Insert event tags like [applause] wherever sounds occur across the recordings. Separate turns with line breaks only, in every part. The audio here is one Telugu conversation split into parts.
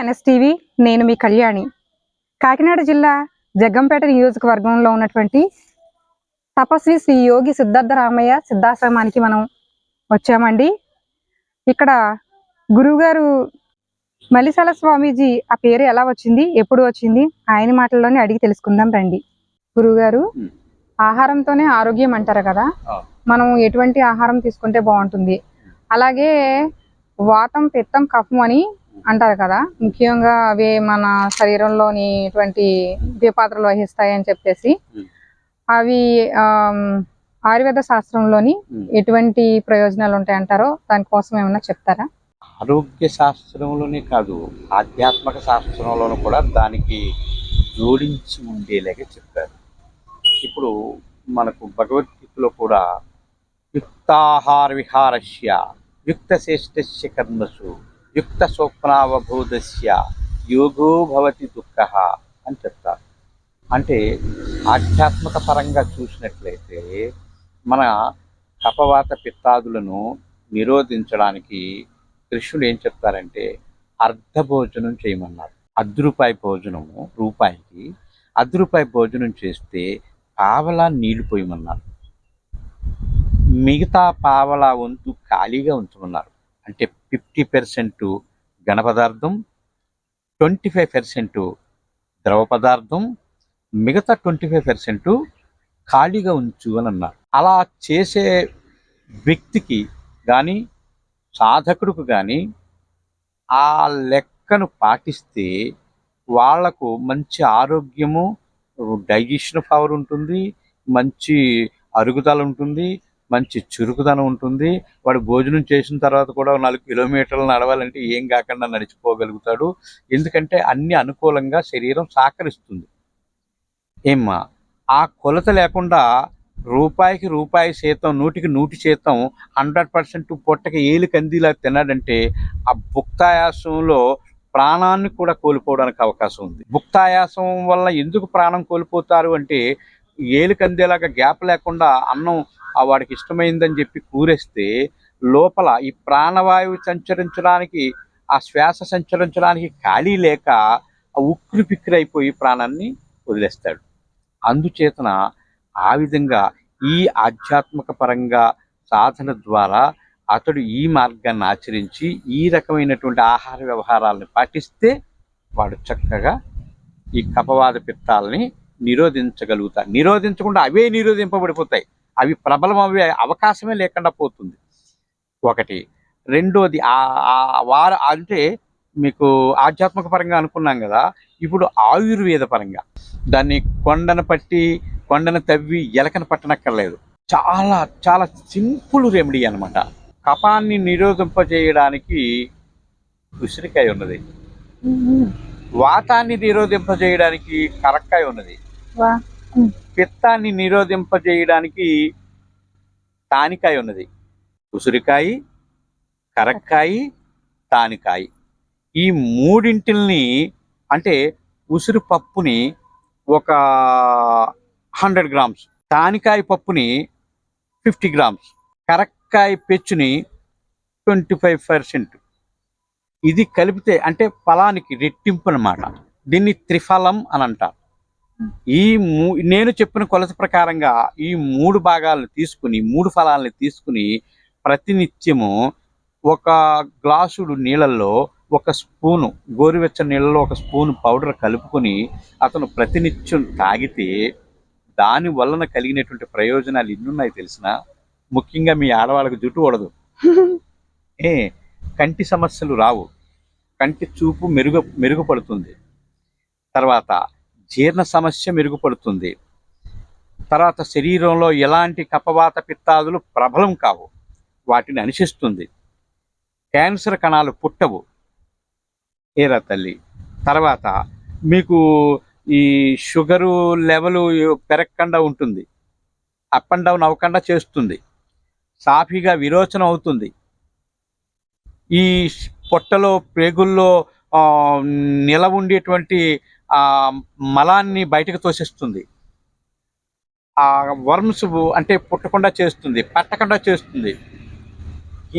ఎన్ఎస్టీవీ నేను మీ కళ్యాణి. కాకినాడ జిల్లా జగ్గంపేట నియోజకవర్గంలో ఉన్నటువంటి తపస్వి శ్రీ యోగి సిద్ధార్థ రామయ్య సిద్ధాశ్రమానికి మనం వచ్చామండి. ఇక్కడ గురువుగారు మలిసాల స్వామీజీ ఆ పేరు ఎలా వచ్చింది ఎప్పుడు వచ్చింది ఆయన మాటల్లోనే అడిగి తెలుసుకుందాం రండి. గురువుగారు. ఆహారంతోనే ఆరోగ్యం అంటారు కదా. మనం ఎటువంటి ఆహారం తీసుకుంటే బాగుంటుంది? అలాగే వాతం పిత్తం కఫం అని అంటారు కదా ముఖ్యంగా అవి మన శరీరంలోని ఎటువంటి పాత్రలు వహిస్తాయి అని చెప్పేసి. అవి ఆయుర్వేద శాస్త్రంలోని. ఎటువంటి ప్రయోజనాలు ఉంటాయంటారో దానికోసం ఏమైనా చెప్తారా
ఆరోగ్య శాస్త్రంలోనే కాదు ఆధ్యాత్మిక శాస్త్రంలోనూ కూడా దానికి జోడించి ఉండేలాగా చెప్పారు ఇప్పుడు మనకు భగవద్గీతలో కూడా యుక్తాహార విహారస్య యుక్త శ్రేష్టస్య కర్మసు యుక్త స్వప్నావబోధస్య యోగో భవతి దుఃఖ అని చెప్తారు. అంటే ఆధ్యాత్మిక పరంగా చూసినట్లయితే మన కపవాత పిత్తాదులను నిరోధించడానికి కృష్ణుడు ఏం చెప్తారంటే అర్ధ భోజనం చేయమన్నారు. అర్ధ రూపాయి భోజనము రూపాయికి అర్ధ రూపాయి భోజనం చేస్తే పావలా నీళ్ళు పోయమన్నారు. మిగతా పావలా వంతు ఖాళీగా ఉంచమన్నారు. అంటే ఫిఫ్టీ పర్సెంట్ ఘన పదార్థం ట్వంటీ ఫైవ్ పర్సెంట్ ద్రవ పదార్థం మిగతా ట్వంటీ ఫైవ్ పర్సెంట్ ఖాళీగా ఉంచు అని అన్నారు. అలా చేసే వ్యక్తికి కానీ సాధకుడికి కానీ ఆ లెక్కను పాటిస్తే వాళ్ళకు మంచి ఆరోగ్యము డైజెషన్ పవర్ ఉంటుంది మంచి అరుగుదల ఉంటుంది మంచి చురుకుదనం ఉంటుంది. వాడు భోజనం చేసిన తర్వాత కూడా నాలుగు కిలోమీటర్లు నడవాలంటే ఏం కాకుండా నడిచిపోగలుగుతాడు. ఎందుకంటే అన్ని అనుకూలంగా శరీరం సహకరిస్తుంది. ఏమ్మా ఆ కొలత లేకుండా రూపాయికి రూపాయి శాతం నూటికి నూటి శాతం హండ్రెడ్ పర్సెంట్ పొట్టకి ఏలు కందిలా తిన్నాడంటే ఆ భుక్తాయాసంలో ప్రాణాన్ని కూడా కోల్పోవడానికి అవకాశం ఉంది. భుక్తాయాసం వల్ల ఎందుకు ప్రాణం కోల్పోతారు అంటే ఏలు కందేలాగా గ్యాప్ లేకుండా అన్నం ఆ వాడికి ఇష్టమైందని చెప్పి కూరేస్తే లోపల ఈ ప్రాణవాయువు సంచరించడానికి ఆ శ్వాస సంచరించడానికి ఖాళీ లేక ఆ ఉక్కిరి పిక్కిరి అయిపోయి ప్రాణాన్ని వదిలేస్తాడు. అందుచేతన ఆ విధంగా ఈ ఆధ్యాత్మిక పరంగా సాధన ద్వారా అతడు ఈ మార్గాన్ని ఆచరించి ఈ రకమైనటువంటి ఆహార వ్యవహారాలను పాటిస్తే వాడు చక్కగా ఈ కపవాద పిత్తాలని నిరోధించగలుగుతాడు. నిరోధించకుండా అవే నిరోధింపబడిపోతాయి. అవి ప్రబలం అవి అవకాశమే లేకుండా పోతుంది. ఒకటి. రెండోది వార అంటే మీకు ఆధ్యాత్మిక పరంగా అనుకున్నాం కదా ఇప్పుడు ఆయుర్వేద పరంగా. దాన్ని కొండను పట్టి కొండను తవ్వి ఎలకను పట్టనక్కర్లేదు. చాలా చాలా సింపుల్ రెమెడీ అన్నమాట. కపాన్ని నిరోధింపజేయడానికి ఉసిరికాయ ఉన్నది. వాతాన్ని నిరోధింపజేయడానికి కరక్కాయ ఉన్నది. పిత్తాన్ని నిరోధింపజేయడానికి తానికాయ ఉన్నది. ఉసిరికాయ కరక్కాయ తానికాయ. ఈ మూడింటిల్ని అంటే ఉసిరి పప్పుని ఒక హండ్రెడ్ గ్రామ్స్ తానికాయ పప్పుని ఫిఫ్టీ గ్రామ్స్ కరక్కాయ పెచ్చుని ట్వంటీ ఫైవ్ పర్సెంట్. ఇది కలిపితే అంటే ఫలానికి రెట్టింపు అన్నమాట. దీన్ని త్రిఫలం అని అంటారు ఈ నేను చెప్పిన కొలత ప్రకారంగా ఈ మూడు భాగాలను తీసుకుని మూడు ఫలాలను తీసుకుని ప్రతినిత్యము ఒక గ్లాసుడు నీళ్ళల్లో ఒక స్పూను గోరువెచ్చని నీళ్ళలో ఒక స్పూన్ పౌడర్ కలుపుకొని అతను ప్రతినిత్యం తాగితే దాని వలన కలిగినటువంటి ప్రయోజనాలు ఎన్నున్నాయి తెలిసిన? ముఖ్యంగా మీ ఆడవాళ్ళకి జుట్టు పడదు [laughs] ఏ కంటి సమస్యలు రావు. కంటి చూపు మెరుగు మెరుగుపడుతుంది. తర్వాత జీర్ణ సమస్య మెరుగుపడుతుంది. తర్వాత శరీరంలో ఎలాంటి కపవాత పిత్తాదులు ప్రబలం కావు. వాటిని అనుసిస్తుంది క్యాన్సర్ కణాలు పుట్టవు. ఏరా తల్లి? తర్వాత మీకు ఈ షుగరు లెవెలు పెరగకుండా ఉంటుంది. అప్ అండ్ డౌన్ అవ్వకుండా చేస్తుంది. సాఫీగా విరోచనం అవుతుంది. ఈ పొట్టలో ప్రేగుల్లో నిలవ ఉండేటువంటి ఆ మలాన్ని బయటకు తోసేస్తుంది. ఆ వర్మ్స్ అంటే పుట్టకుండా చేస్తుంది పట్టకుండా చేస్తుంది.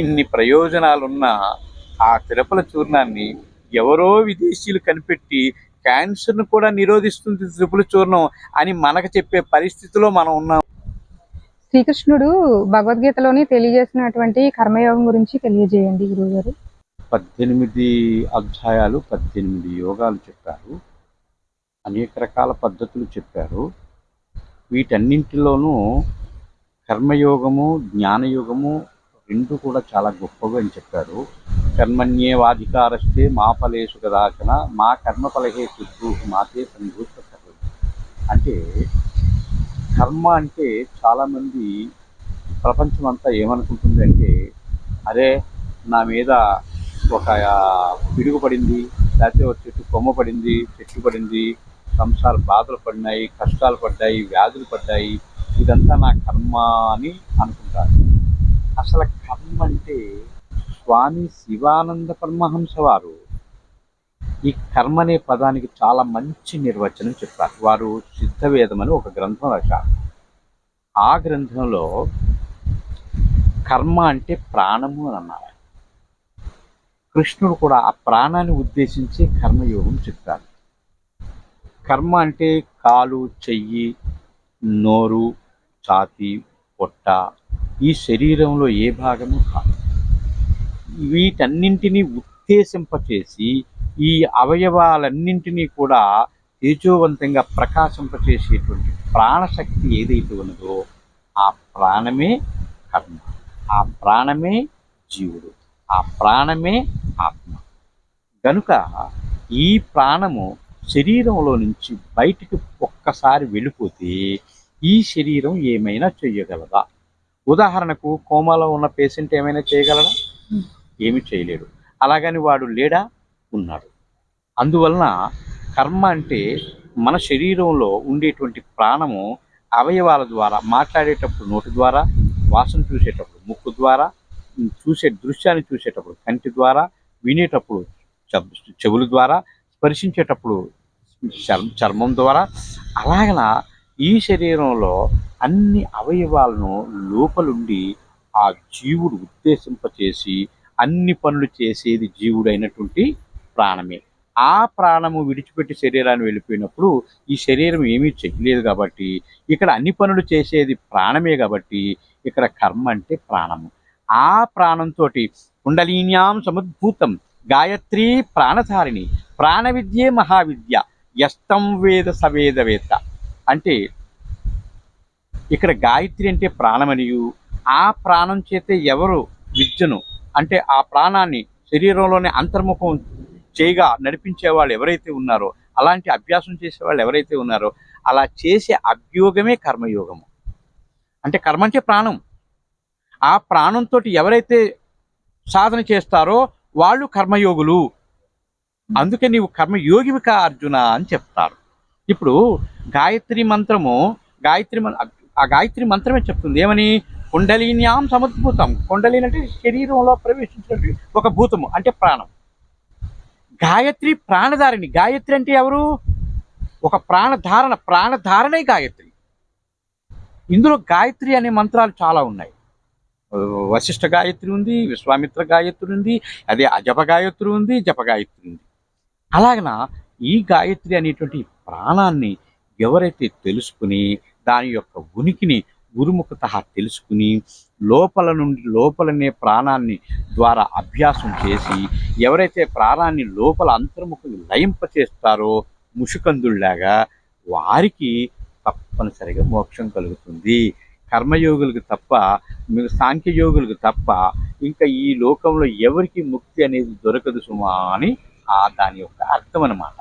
ఇన్ని ప్రయోజనాలున్న ఆ తిరుపల చూర్ణాన్ని ఎవరో విదేశీయులు కనిపెట్టి క్యాన్సర్ను కూడా నిరోధిస్తుంది త్రిపుల చూర్ణం అని మనకు చెప్పే పరిస్థితిలో మనం ఉన్నాం.
శ్రీకృష్ణుడు భగవద్గీతలోని తెలియజేసినటువంటి కర్మయోగం గురించి తెలియజేయండి గురువుగారు.
పద్దెనిమిది అధ్యాయాలు పద్దెనిమిది యోగాలు చెప్పారు. అనేక రకాల పద్ధతులు చెప్పారు. వీటన్నింటిలోనూ కర్మయోగము జ్ఞానయోగము రెండు కూడా చాలా గొప్పగా అని చెప్పారు. కర్మణ్యేవాధికారస్తే మా ఫలేషు కదాచన మా కర్మఫలహే శుద్ధు మాతే సంభూత కర్మ అంటే కర్మ అంటే చాలామంది ప్రపంచం అంతా ఏమనుకుంటుంది అంటే అరే నా మీద ఒక పిడుగు పడింది లేకపోతే చెట్టు కొమ్మ పడింది చెట్టు పడింది సంసార బాధలు పడినాయి కష్టాలు పడ్డాయి వ్యాధులు పడ్డాయి ఇదంతా నా కర్మ అని అనుకుంటారు. అసలు కర్మ అంటే స్వామి శివానంద పరమహంస వారు ఈ కర్మ అనే పదానికి చాలా మంచి నిర్వచనం చెప్పారు. వారు సిద్ధవేదం అని ఒక గ్రంథం రాశారు. ఆ గ్రంథంలో కర్మ అంటే ప్రాణము అని అన్నారు. కృష్ణుడు కూడా ఆ ప్రాణాన్ని ఉద్దేశించి కర్మయోగం చెప్పారు. కర్మ అంటే కాలు చెయ్యి నోరు ఛాతి పొట్ట. ఈ శరీరంలో ఏ భాగము కాదు. వీటన్నింటినీ ఉత్తేజింపచేసి ఈ అవయవాలన్నింటినీ కూడా తేజోవంతంగా ప్రకాశింపచేసేటువంటి ప్రాణశక్తి ఏదైతే ఉన్నదో ఆ ప్రాణమే కర్మ. ఆ ప్రాణమే జీవుడు. ఆ ప్రాణమే ఆత్మ. గనుక ఈ ప్రాణము శరీరంలో నుంచి బయటికి ఒక్కసారి వెళ్ళిపోతే ఈ శరీరం ఏమైనా చేయగలదా? ఉదాహరణకు కోమాలో ఉన్న పేషెంట్ ఏమైనా చేయగలడా? ఏమి చేయలేడు. అలాగని వాడు లేడా? ఉన్నాడు. అందువలన కర్మ అంటే మన శరీరంలో ఉండేటువంటి ప్రాణము అవయవాల ద్వారా మాట్లాడేటప్పుడు నోటి ద్వారా వాసన చూసేటప్పుడు ముక్కు ద్వారా చూసే దృశ్యాన్ని చూసేటప్పుడు కంటి ద్వారా వినేటప్పుడు చెవ్- చెవుల ద్వారా స్పర్శించేటప్పుడు చర్మ- చర్మం ద్వారా అలాగలా ఈ శరీరంలో అన్ని అవయవాలను లోపలుండి ఆ జీవుడు ఉద్దేశింపచేసి అన్ని పనులు చేసేది జీవుడైనటువంటి ప్రాణమే. ఆ ప్రాణము విడిచిపెట్టి శరీరాన్ని వెళ్ళిపోయినప్పుడు ఈ శరీరం ఏమీ చేయలేదు కాబట్టి ఇక్కడ అన్ని పనులు చేసేది ప్రాణమే కాబట్టి ఇక్కడ కర్మ అంటే ప్రాణము. ఆ ప్రాణంతో కుండలీన్యాం సముద్భూతం గాయత్రి ప్రాణధారిణి ప్రాణవిద్యే మహావిద్య ఎస్తం వేద సవేదవేత్త. అంటే ఇక్కడ గాయత్రి అంటే ప్రాణమనియు ఆ ప్రాణం చేతే ఎవరు విద్యను? అంటే ఆ ప్రాణాన్ని శరీరంలోనే అంతర్ముఖం చేయగా నడిపించే వాళ్ళు ఎవరైతే ఉన్నారో అలాంటి అభ్యాసం చేసే వాళ్ళు ఎవరైతే ఉన్నారో అలా చేసే అభ్యోగమే కర్మయోగము. అంటే కర్మ అంటే ప్రాణం. ఆ ప్రాణంతో ఎవరైతే సాధన చేస్తారో వాళ్ళు కర్మయోగులు. అందుకే నీవు కర్మయోగివి కా అర్జున అని చెప్తారు. ఇప్పుడు గాయత్రి మంత్రము గాయత్రి ఆ గాయత్రి మంత్రమే చెప్తుంది. ఏమని? కుండలిన్యాం సముద్భూతం. కుండలిని అంటే శరీరంలో ప్రవేశించినటువంటి ఒక భూతము అంటే ప్రాణం. గాయత్రి ప్రాణధారిణి. గాయత్రి అంటే ఎవరు? ఒక ప్రాణధారణ ప్రాణధారణే గాయత్రి. ఇందులో గాయత్రి అనే మంత్రాలు చాలా ఉన్నాయి. వశిష్ఠ గాయత్రి ఉంది విశ్వామిత్ర గాయత్రి ఉంది అదే అజప గాయత్రి ఉంది జప గాయత్రి ఉంది. అలాగన ఈ గాయత్రి అనేటువంటి ప్రాణాన్ని ఎవరైతే తెలుసుకుని దాని యొక్క ఉనికిని గురుముఖత తెలుసుకుని లోపల నుండి లోపలనే ప్రాణాన్ని ద్వారా అభ్యాసం చేసి ఎవరైతే ప్రాణాన్ని లోపల అంతర్ముఖం లయింపచేస్తారో ముషుకందుల్లాగా వారికి తప్పనిసరిగా మోక్షం కలుగుతుంది. కర్మయోగులకు తప్ప మీకు సాంఖ్యయోగులకు తప్ప ఇంకా ఈ లోకంలో ఎవరికి ముక్తి అనేది దొరకదు సుమా అని ఆ దాని యొక్క అర్థం అన్నమాట.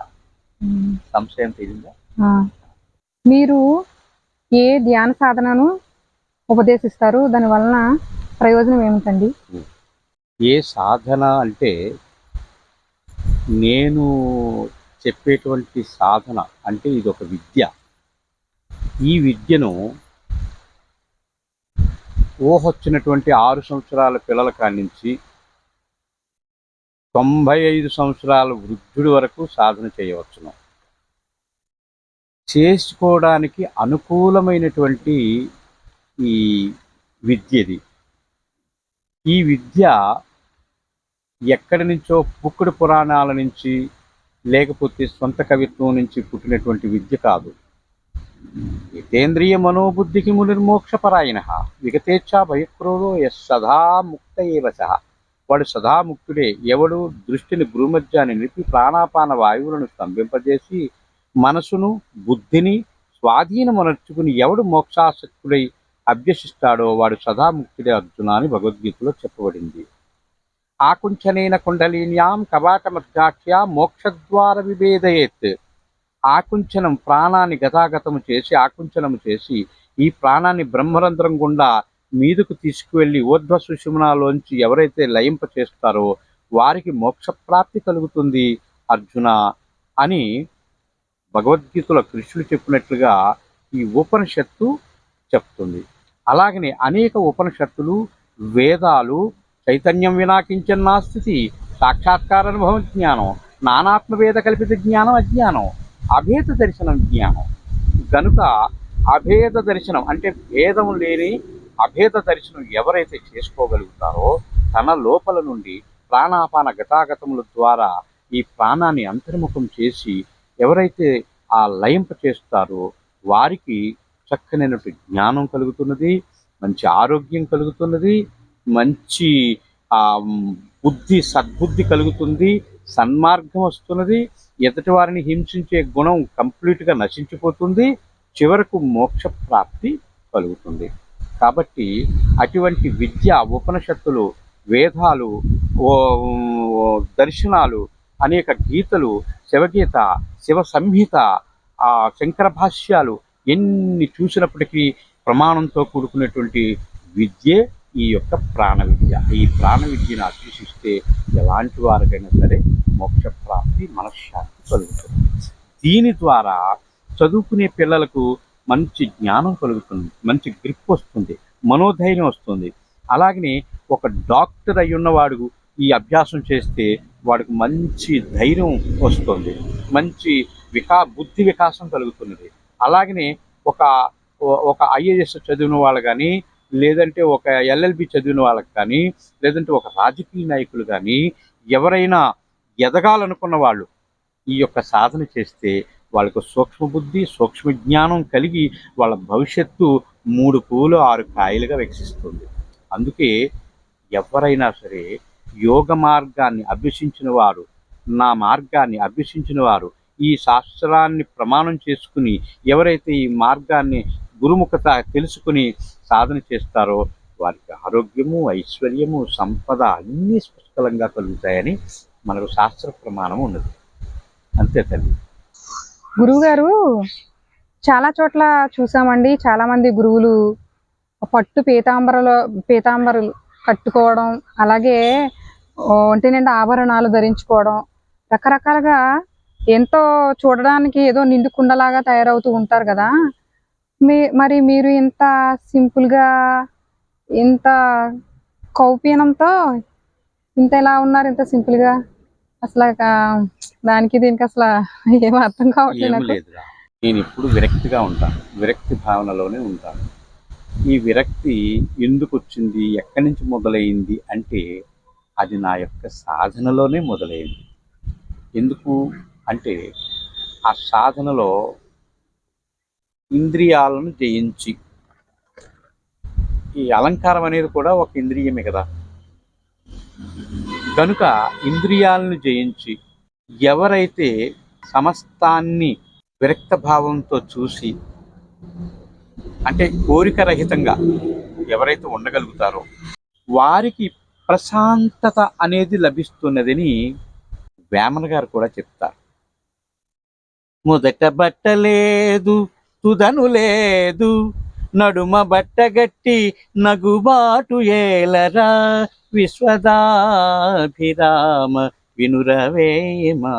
సంశయం తెలియదా.
మీరు ఏ ధ్యాన సాధనను ఉపదేశిస్తారు? దాని వలన ప్రయోజనం ఏమిటండి?
ఏ సాధన అంటే నేను చెప్పేటువంటి సాధన అంటే ఇది ఒక విద్య. ఈ విద్యను ఊహొచ్చినటువంటి ఆరు సంవత్సరాల పిల్లల కాడి నుంచి తొంభై ఐదు సంవత్సరాల వృద్ధుడి వరకు సాధన చేయవచ్చును. చేసుకోవడానికి అనుకూలమైనటువంటి ఈ విద్యది ఈ విద్య ఎక్కడి నుంచో పుక్కుడు పురాణాల నుంచి లేకపోతే సొంత కవిత్వం నుంచి పుట్టినటువంటి విద్య కాదు. హితేంద్రియ మనోబుద్ధికి మునిర్మోక్షపరాయణ విగతేచ్ఛా భయక్రోధో యస్ సదా ముక్త ఏవ సహ వాడు సదా ముక్తుడే ఎవడు దృష్టిని భూమధ్యాన్ని నిలిపి ప్రాణాపాన వాయువులను స్తంభింపజేసి మనసును బుద్ధిని స్వాధీనమనర్చుకుని ఎవడు మోక్షాసక్తుడై అభ్యసిస్తాడో వాడు సదా ముక్తుడే అర్జున అని భగవద్గీతలో చెప్పబడింది. ఆకుంచనైన కుండలీన్యాం కవాటమధ్యాఖ్య మోక్షద్వార విభేదయేత్ ఆకుంచనం ప్రాణాన్ని గతాగతము చేసి ఆకుంచనము చేసి ఈ ప్రాణాన్ని బ్రహ్మరంధ్రం గుండా మీదకు తీసుకువెళ్ళి ఊర్ధ్వ సుషుమనాలోంచి ఎవరైతే లయింప చేస్తారో వారికి మోక్షప్రాప్తి కలుగుతుంది అర్జున అని భగవద్గీతలో కృష్ణుడు చెప్పినట్లుగా ఈ ఉపనిషత్తు చెప్తుంది. అలాగనే అనేక ఉపనిషత్తులు వేదాలు చైతన్యం వినాకించిన స్థితి సాక్షాత్కార అనుభవం జ్ఞానం నానాత్మవేద కల్పిత జ్ఞానం అజ్ఞానం అభేద దర్శనం జ్ఞానం. గనుక అభేద దర్శనం అంటే భేదం లేని అభేద దర్శనం ఎవరైతే చేసుకోగలుగుతారో తన లోపల నుండి ప్రాణాపాన గతాగతముల ద్వారా ఈ ప్రాణాన్ని అంతర్ముఖం చేసి ఎవరైతే ఆ లయింప చేస్తారో వారికి చక్కనైనటువంటి జ్ఞానం కలుగుతున్నది మంచి ఆరోగ్యం కలుగుతున్నది మంచి బుద్ధి సద్బుద్ధి కలుగుతుంది సన్మార్గం వస్తున్నది ఎదుటి వారిని హింసించే గుణం కంప్లీట్గా నశించిపోతుంది చివరకు మోక్ష ప్రాప్తి కలుగుతుంది. కాబట్టి అటువంటి విద్య ఉపనిషత్తులు వేదాలు దర్శనాలు అనేక గీతలు శివగీత శివ సంహిత శంకర భాష్యాలు ఎన్ని చూసినప్పటికీ ప్రమాణంతో కూడుకున్నటువంటి విద్యే ఈ యొక్క ప్రాణ విద్య ఈ ప్రాణ విద్యను అభ్యసిస్తే ఎలాంటి వారికైనా సరే మోక్ష ప్రాప్తి మనశ్శాంతి కలుగుతుంది. దీని ద్వారా చదువుకునే పిల్లలకు మంచి జ్ఞానం కలుగుతుంది మంచి గ్రిప్ వస్తుంది మనోధైర్యం వస్తుంది. అలాగనే ఒక డాక్టర్ అయి ఉన్నవాడు ఈ అభ్యాసం చేస్తే వాడికి మంచి ధైర్యం వస్తుంది మంచి వికా బుద్ధి వికాసం కలుగుతున్నది. అలాగనే ఒక ఒక ఐఏఎస్ చదివిన వాళ్ళు కానీ లేదంటే ఒక ఎల్ఎల్బి చదివిన వాళ్ళకి కానీ లేదంటే ఒక రాజకీయ నాయకులు కానీ ఎవరైనా ఎదగాలనుకున్న వాళ్ళు ఈ యొక్క సాధన చేస్తే వాళ్ళకు సూక్ష్మబుద్ధి సూక్ష్మ జ్ఞానం కలిగి వాళ్ళ భవిష్యత్తు మూడు పూలు ఆరు కాయలుగా వికసిస్తుంది అందుకే ఎవరైనా సరే యోగ మార్గాన్ని అభ్యసించిన వారు నా మార్గాన్ని అభ్యసించిన వారు ఈ శాస్త్రాన్ని ప్రమాణం చేసుకుని ఎవరైతే ఈ మార్గాన్ని గురుముఖత తెలుసుకుని సాధన చేస్తారో వారికి ఆరోగ్యము ఐశ్వర్యము సంపద అన్నీ పుష్కలంగా కలుగుతాయని మనకు శాస్త్ర ప్రమాణం ఉన్నది. అంతే తల్లి.
గురువు గారు చాలా చోట్ల చూసామండి. చాలా మంది గురువులు పట్టు పీతాంబరలో పీతాంబరులు కట్టుకోవడం అలాగే ఒంటి నిండా ఆభరణాలు ధరించుకోవడం రకరకాలుగా ఎంతో చూడడానికి ఏదో నిండు కుండలాగా తయారవుతూ ఉంటారు కదా. మీ మరి మీరు ఇంత సింపుల్గా ఇంత కౌపీనంతో ఇంత ఎలా ఉన్నారు ఇంత సింపుల్గా? అసలు దానికి దీనికి అసలు ఏం అర్థం కావట్లేదు
నేను ఎప్పుడు విరక్తిగా ఉంటాను. విరక్తి భావనలోనే ఉంటాను. ఈ విరక్తి ఎందుకు వచ్చింది ఎక్కడి నుంచి మొదలైంది అంటే అది నా యొక్క సాధనలోనే మొదలైంది. ఎందుకు? అంటే ఆ సాధనలో ఇంద్రియాలను జయించి. ఈ అలంకారం అనేది కూడా ఒక ఇంద్రియమే కదా. కనుక ఇంద్రియాలను జయించి ఎవరైతే సమస్తాన్ని విరక్త భావంతో చూసి అంటే కోరిక రహితంగా ఎవరైతే ఉండగలుగుతారో వారికి ప్రశాంతత అనేది లభిస్తున్నదని వేమన గారు కూడా చెప్తారు. మొదట బట్టలేదు తుదను లేదు. నడుమ బట్టగట్టి నగుబాటు ఏలరా. విశ్వదాభిరామ వినురవేమా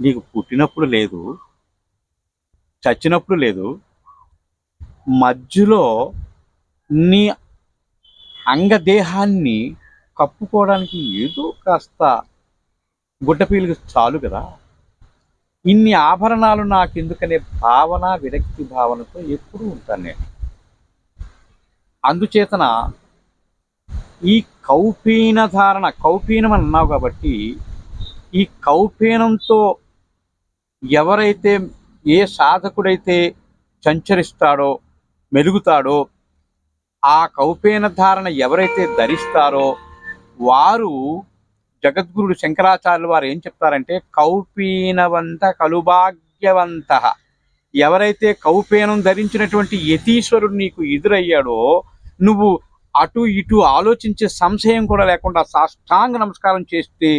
నీకు పుట్టినప్పుడు లేదు. చచ్చినప్పుడు లేదు. మధ్యలో నీ అంగదేహాన్ని కప్పుకోవడానికి ఏదో కాస్త గుడ్డపీలుగు చాలు కదా. ఇన్ని ఆభరణాలు నాకు ఎందుకనే భావన విరక్తి భావనతో ఎప్పుడూ ఉంటాను నేను. అందుచేతన ఈ కౌపీన ధారణ కౌపీనం అని అన్నావు కాబట్టి ఈ కౌపీనంతో ఎవరైతే ఏ సాధకుడైతే సంచరిస్తాడో మెలుగుతాడో ఆ కౌపీన ధారణ ఎవరైతే ధరిస్తారో వారు జగద్గురుడు శంకరాచార్యులు వారు ఏం చెప్తారంటే కౌపీనవంత కలుభాగ్యవంత. ఎవరైతే కౌపీనం ధరించినటువంటి యతీశ్వరుడు నీకు ఎదురయ్యాడో నువ్వు అటు ఇటు ఆలోచించే సంశయం కూడా లేకుండా సాష్టాంగ నమస్కారం చేస్తే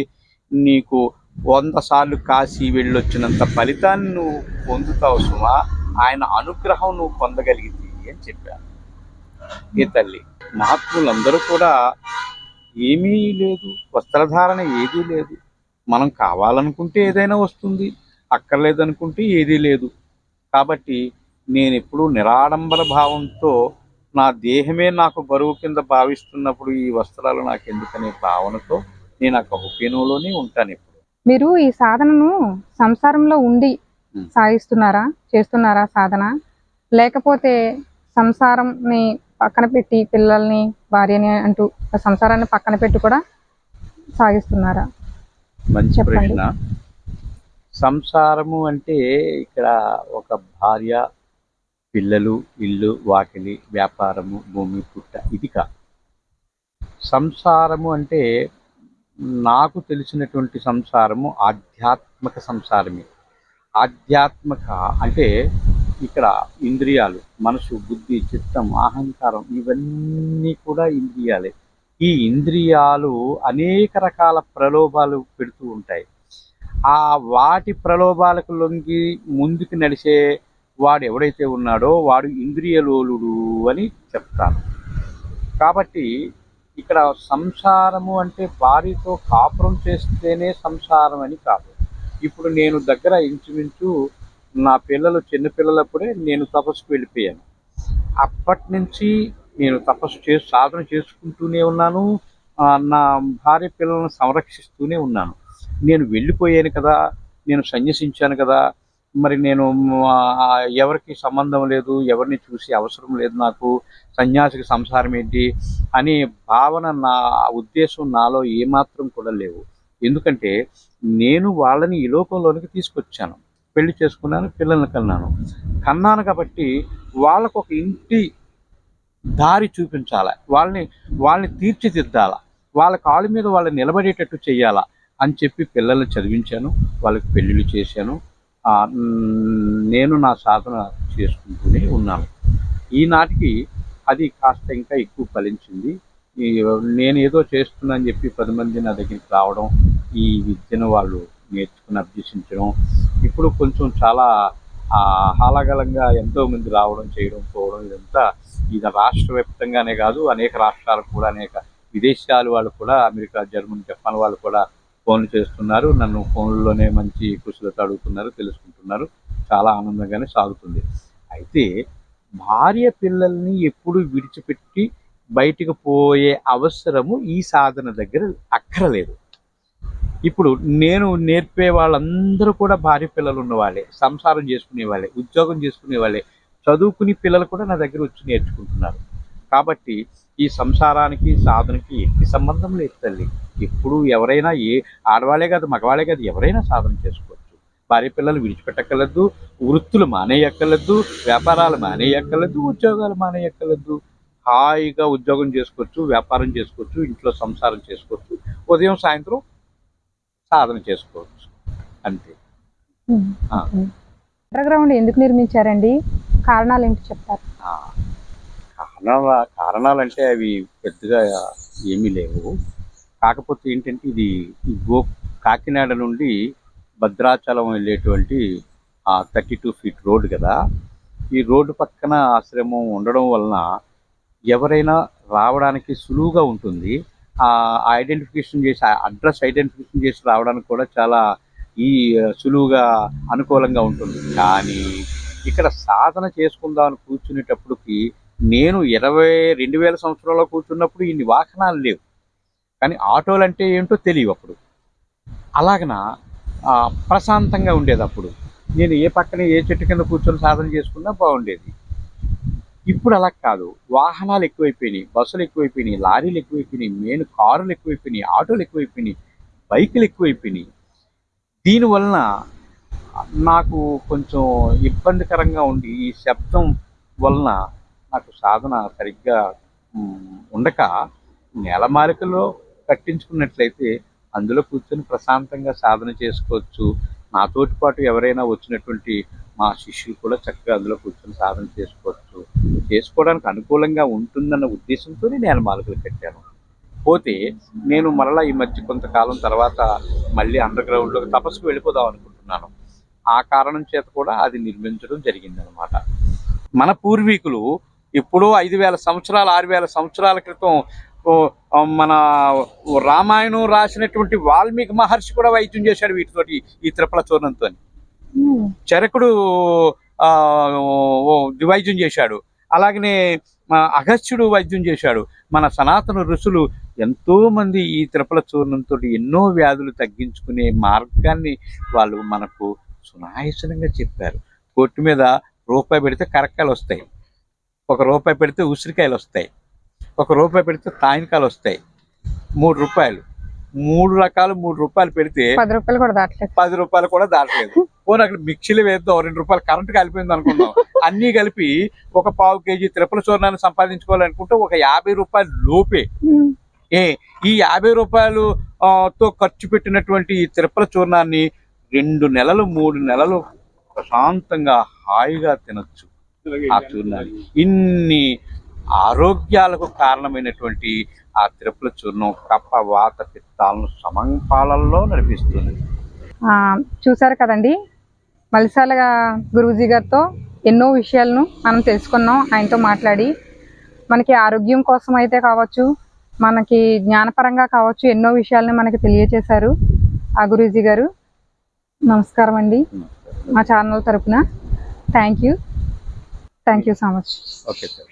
నీకు వంద సార్లు కాశీ వెళ్ళొచ్చినంత ఫలితాన్ని నువ్వు పొందుతావు సుమా. ఆయన అనుగ్రహం నువ్వు పొందగలిగింది అని చెప్పాను. ఈ తల్లి మహాత్ములందరూ కూడా ఏమీ లేదు. వస్త్రధారణ ఏదీ లేదు. మనం కావాలనుకుంటే ఏదైనా వస్తుంది. అక్కర్లేదనుకుంటే ఏదీ లేదు. కాబట్టి నేను ఎప్పుడూ నిరాడంబర భావంతో నా దేహమే నాకు బరువు కింద భావిస్తున్నప్పుడు ఈ వస్త్రాలు నాకు ఎందుకనే భావనతో నేను ఆ కౌపీనంలోనే ఉంటాను ఎప్పుడు.
మీరు ఈ సాధనను సంసారంలో ఉండి. సాగిస్తున్నారా? చేస్తున్నారా సాధన? లేకపోతే సంసారంని పక్కన పెట్టి పిల్లల్ని భార్యని అంటూ సంసారాన్ని పక్కన పెట్టి కూడా సాగిస్తున్నారా?
మంచి. ప్రశ్న. సంసారము అంటే ఇక్కడ ఒక భార్య పిల్లలు ఇల్లు వాకిలి వ్యాపారము భూమి పుట్ట ఇది కాదు. సంసారము అంటే నాకు తెలిసినటువంటి సంసారము ఆధ్యాత్మిక సంసారమే. ఆధ్యాత్మిక అంటే ఇక్కడ ఇంద్రియాలు మనసు బుద్ధి చిత్తం అహంకారం ఇవన్నీ కూడా ఇంద్రియాలే. ఈ ఇంద్రియాలు అనేక రకాల ప్రలోభాలు పెడుతూ ఉంటాయి. ఆ వాటి ప్రలోభాలకు లొంగి ముందుకు నడిచే వాడు ఎవడైతే ఉన్నాడో వాడు ఇంద్రియలోలుడు అని చెప్తాను కాబట్టి ఇక్కడ సంసారము అంటే భార్యతో కాపురం చేస్తేనే సంసారం అని కాదు. ఇప్పుడు నేను దగ్గర ఇంచుమించు నా పిల్లలు చిన్నపిల్లలప్పుడే నేను తపస్సుకు వెళ్ళిపోయాను. అప్పటి నుంచి నేను తపస్సు చేసి సాధన చేసుకుంటూనే ఉన్నాను. నా భార్య పిల్లలను సంరక్షిస్తూనే ఉన్నాను. నేను వెళ్ళిపోయాను కదా నేను సన్యసించాను కదా మరి నేను ఎవరికి సంబంధం లేదు ఎవరిని చూసి అవసరం లేదు నాకు సన్యాసికి సంసారం ఏంటి అనే భావన నా ఉద్దేశం నాలో ఏమాత్రం కూడా లేవు. ఎందుకంటే నేను వాళ్ళని ఈ లోకంలోనికి తీసుకొచ్చాను. పెళ్ళి చేసుకున్నాను పిల్లల్ని కన్నాను. కన్నాను కాబట్టి వాళ్ళకు ఒక ఇంటి దారి చూపించాలి? వాళ్ళని వాళ్ళని తీర్చిదిద్దాల? వాళ్ళ కాళ్ళ మీద వాళ్ళు నిలబడేటట్టు చేయాలా అని చెప్పి పిల్లల్ని చదివించాను వాళ్ళకి పెళ్ళిళ్ళు చేశాను. నేను నా సాధన చేసుకుంటూనే ఉన్నాను. ఈనాటికి అది కాస్త ఇంకా ఎక్కువ ఫలించింది. నేను ఏదో చేస్తున్నా అని చెప్పి పది మంది నా దగ్గరికి రావడం ఈ విద్యను వాళ్ళు నేర్చుకుని అభ్యసించడం ఇప్పుడు కొంచెం చాలా ఆహ్లాగలంగా ఎంతో మంది రావడం చేయడం పోవడం ఇదంతా ఇది రాష్ట్ర వ్యాప్తంగానే కాదు అనేక రాష్ట్రాలకు కూడా అనేక విదేశాల వాళ్ళు కూడా అమెరికా జర్మనీ జపాన్ వాళ్ళు కూడా ఫోన్లు చేస్తున్నారు. నన్ను ఫోన్లోనే మంచి కుశలత అడుగుతున్నారు తెలుసుకుంటున్నారు. చాలా ఆనందంగానే సాగుతుంది. అయితే భార్య పిల్లల్ని ఎప్పుడు విడిచిపెట్టి బయటికి పోయే అవసరము ఈ సాధన దగ్గర అక్కరలేదు. ఇప్పుడు నేను నేర్పే వాళ్ళందరూ కూడా భార్య పిల్లలు ఉన్నవాళ్ళే సంసారం చేసుకునే వాళ్ళే ఉద్యోగం చేసుకునే వాళ్ళే చదువుకుని పిల్లలు కూడా నా దగ్గర వచ్చి నేర్చుకుంటున్నారు. కాబట్టి ఈ సంసారానికి సాధనకి ఎట్టి సంబంధం లేదు తల్లి. ఎప్పుడు ఎవరైనా ఏ ఆడవాళ్ళే కాదు మగవాళ్ళే కాదు ఎవరైనా సాధన చేసుకోవచ్చు. భార్య పిల్లలు విడిచిపెట్టక్కర్లేదు వృత్తులు మానేయక్కర్లేదు వ్యాపారాలు మానేయక్కర్లేదు ఉద్యోగాలు మానేయక్కర్లేదు. హాయిగా ఉద్యోగం చేసుకోవచ్చు వ్యాపారం చేసుకోవచ్చు ఇంట్లో సంసారం చేసుకోవచ్చు. ఉదయం సాయంత్రం సాధన చేసుకోవచ్చు. అంతే. ఆ.
అండర్ గ్రౌండ్ ఎందుకు నిర్మించారండి? కారణాలు ఏంటి చెప్తారు?
కారణాల కారణాలంటే అవి పెద్దగా ఏమీ లేవు. కాకపోతే ఏంటంటే ఇది గో కాకినాడ నుండి భద్రాచలం వెళ్ళేటువంటి థర్టీ టూ ఫీట్ రోడ్ కదా. ఈ రోడ్డు పక్కన ఆశ్రమం ఉండడం వలన ఎవరైనా రావడానికి సులువుగా ఉంటుంది. ఐడెంటిఫికేషన్ చేసి అడ్రస్ ఐడెంటిఫికేషన్ చేసి రావడానికి కూడా చాలా ఈ సులువుగా అనుకూలంగా ఉంటుంది. కానీ ఇక్కడ సాధన చేసుకుందాం కూర్చునేటప్పటికి నేను ఇరవై రెండు వేల సంవత్సరాల్లో కూర్చున్నప్పుడు ఇన్ని వాహనాలు లేవు. కానీ ఆటోలు అంటే ఏంటో తెలియవు అప్పుడు. అలాగన ప్రశాంతంగా ఉండేది అప్పుడు. నేను ఏ పక్కన ఏ చెట్టు కింద కూర్చొని సాధన చేసుకున్నా బాగుండేది. ఇప్పుడు అలా కాదు. వాహనాలు ఎక్కువైపోయినాయి బస్సులు ఎక్కువైపోయినాయి లారీలు ఎక్కువైపోయినాయి మెయిన్ కారులు ఎక్కువైపోయినాయి ఆటోలు ఎక్కువైపోయినాయి బైకులు ఎక్కువైపోయినాయి. దీనివలన నాకు కొంచెం ఇబ్బందికరంగా ఉండి ఈ శబ్దం వలన నాకు సాధన సరిగ్గా ఉండక నేలమాలికలో కట్టించుకున్నట్లయితే అందులో కూర్చొని ప్రశాంతంగా సాధన చేసుకోవచ్చు. నాతోటి పాటు ఎవరైనా వచ్చినటువంటి మా శిష్యులు కూడా చక్కగా అందులో కూర్చొని సాధన చేసుకోవచ్చు. చేసుకోవడానికి అనుకూలంగా ఉంటుందన్న ఉద్దేశంతో నేలమాలికలు కట్టాను. పోతే నేను మరలా ఈ మధ్య కొంతకాలం తర్వాత మళ్ళీ అండర్ గ్రౌండ్లో తపస్సుకు వెళ్ళిపోదాం అనుకుంటున్నాను. ఆ కారణం చేత కూడా అది నిర్మించడం జరిగిందనమాట మన పూర్వీకులు ఎప్పుడో ఐదు వేల సంవత్సరాలు ఆరు వేల సంవత్సరాల క్రితం మన రామాయణం రాసినటువంటి వాల్మీకి మహర్షి కూడా వైద్యం చేశాడు వీటితోటి ఈ త్రిపల చూర్ణంతో చరకుడు వైద్యం చేశాడు. అలాగనే అగస్త్యుడు వైద్యం చేశాడు. మన సనాతన ఋషులు ఎంతో మంది ఈ త్రిపల చూర్ణంతో ఎన్నో వ్యాధులు తగ్గించుకునే మార్గాన్ని వాళ్ళు మనకు సునాయాసనంగా చెప్పారు. కొట్టు మీద రూపాయి పెడితే కరక్కాయలు వస్తాయి. ఒక రూపాయి పెడితే ఉసిరికాయలు వస్తాయి. ఒక రూపాయి పెడితే తాయినకాయలు వస్తాయి. మూడు రూపాయలు. మూడు రకాలు మూడు రూపాయలు పెడితే
పది రూపాయలు కూడా దాటలేదు.
పది రూపాయలు కూడా దాటలేదు. పోనీ అక్కడ మిక్సీలో వేద్దాం రెండు రూపాయలు కరెంట్ కలిపింది అనుకుందాం. అన్నీ కలిపి ఒక పావు కేజీ త్రిపుల చూర్ణాన్ని సంపాదించుకోవాలనుకుంటే ఒక యాభై రూపాయలు లోపే. ఏ ఈ యాభై రూపాయలు తో ఖర్చు పెట్టినటువంటి ఈ త్రిపుల చూర్ణాన్ని రెండు నెలలు మూడు నెలలు ప్రశాంతంగా హాయిగా తినొచ్చు ఆ చూర్ణాన్ని ఇన్ని ఆరోగ్యాలకు కారణమైనటువంటి ఆ త్రిపుల చూర్ణం కప్ప వాత పిత్తాలను సమంపాలల్లో నడిపిస్తుంది.
ఆ, చూశారు కదండి? మలిసాలగా గురూజీ గారితో ఎన్నో విషయాలను మనం తెలుసుకున్నాం. ఆయనతో మాట్లాడి మనకి ఆరోగ్యం కోసం అయితే కావచ్చు మనకి జ్ఞానపరంగా కావచ్చు ఎన్నో విషయాలను మనకి తెలియచేశారు ఆ గురూజీ గారు. నమస్కారం అండి. మా ఛానల్ తరపున. Thank you. Thank you so much.
Okay sir.